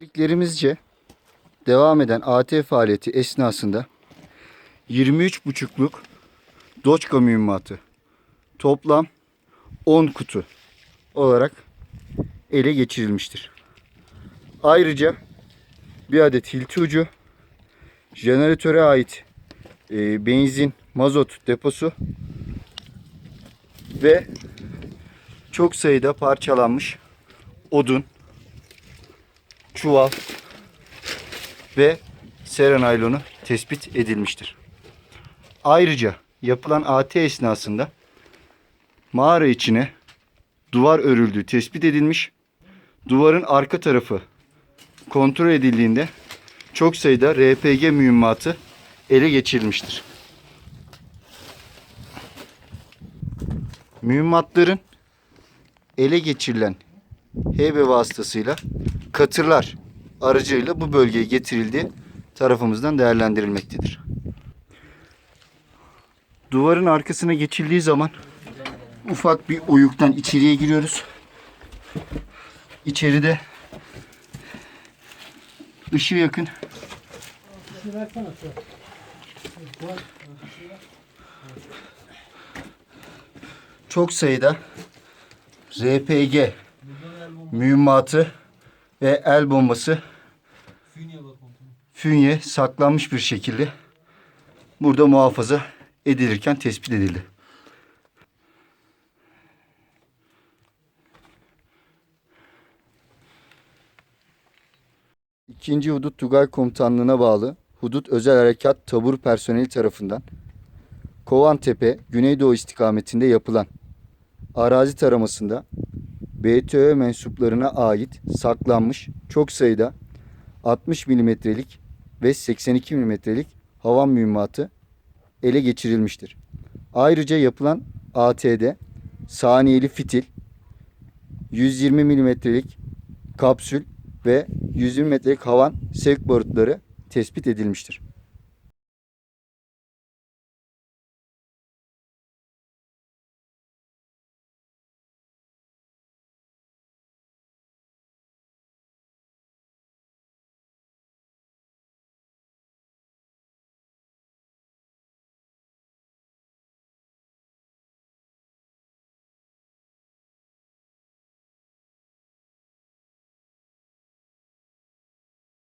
Bildiklerimizce devam eden AT faaliyeti esnasında 23,5'luk Doçka mühimmatı toplam 10 kutu olarak ele geçirilmiştir. Ayrıca bir adet hilti ucu, jeneratöre ait e, benzin, mazot deposu ve çok sayıda parçalanmış odun, çuval ve sera naylonu tespit edilmiştir. Ayrıca yapılan AT esnasında mağara içine duvar örüldüğü tespit edilmiş. Duvarın arka tarafı kontrol edildiğinde çok sayıda RPG mühimmatı ele geçirilmiştir. Mühimmatların ele geçirilen heybe vasıtasıyla katırlar aracıyla bu bölgeye getirildiği tarafımızdan değerlendirilmektedir. Duvarın arkasına geçildiği zaman ufak bir oyuktan içeriye giriyoruz. İçeride ışığı yakın çok sayıda RPG mühimmatı ve el bombası fünye saklanmış bir şekilde burada muhafaza edilirken tespit edildi. İkinci Hudut Tugay Komutanlığı'na bağlı Hudut Özel Harekat Tabur personeli tarafından Kovantepe, Güneydoğu istikametinde yapılan arazi taramasında BTÖ mensuplarına ait saklanmış çok sayıda 60 milimetrelik ve 82 milimetrelik havan mühimmatı ele geçirilmiştir. Ayrıca yapılan AT'de saniyeli fitil, 120 milimetrelik kapsül ve 120 metrelik havan sevk barutları tespit edilmiştir.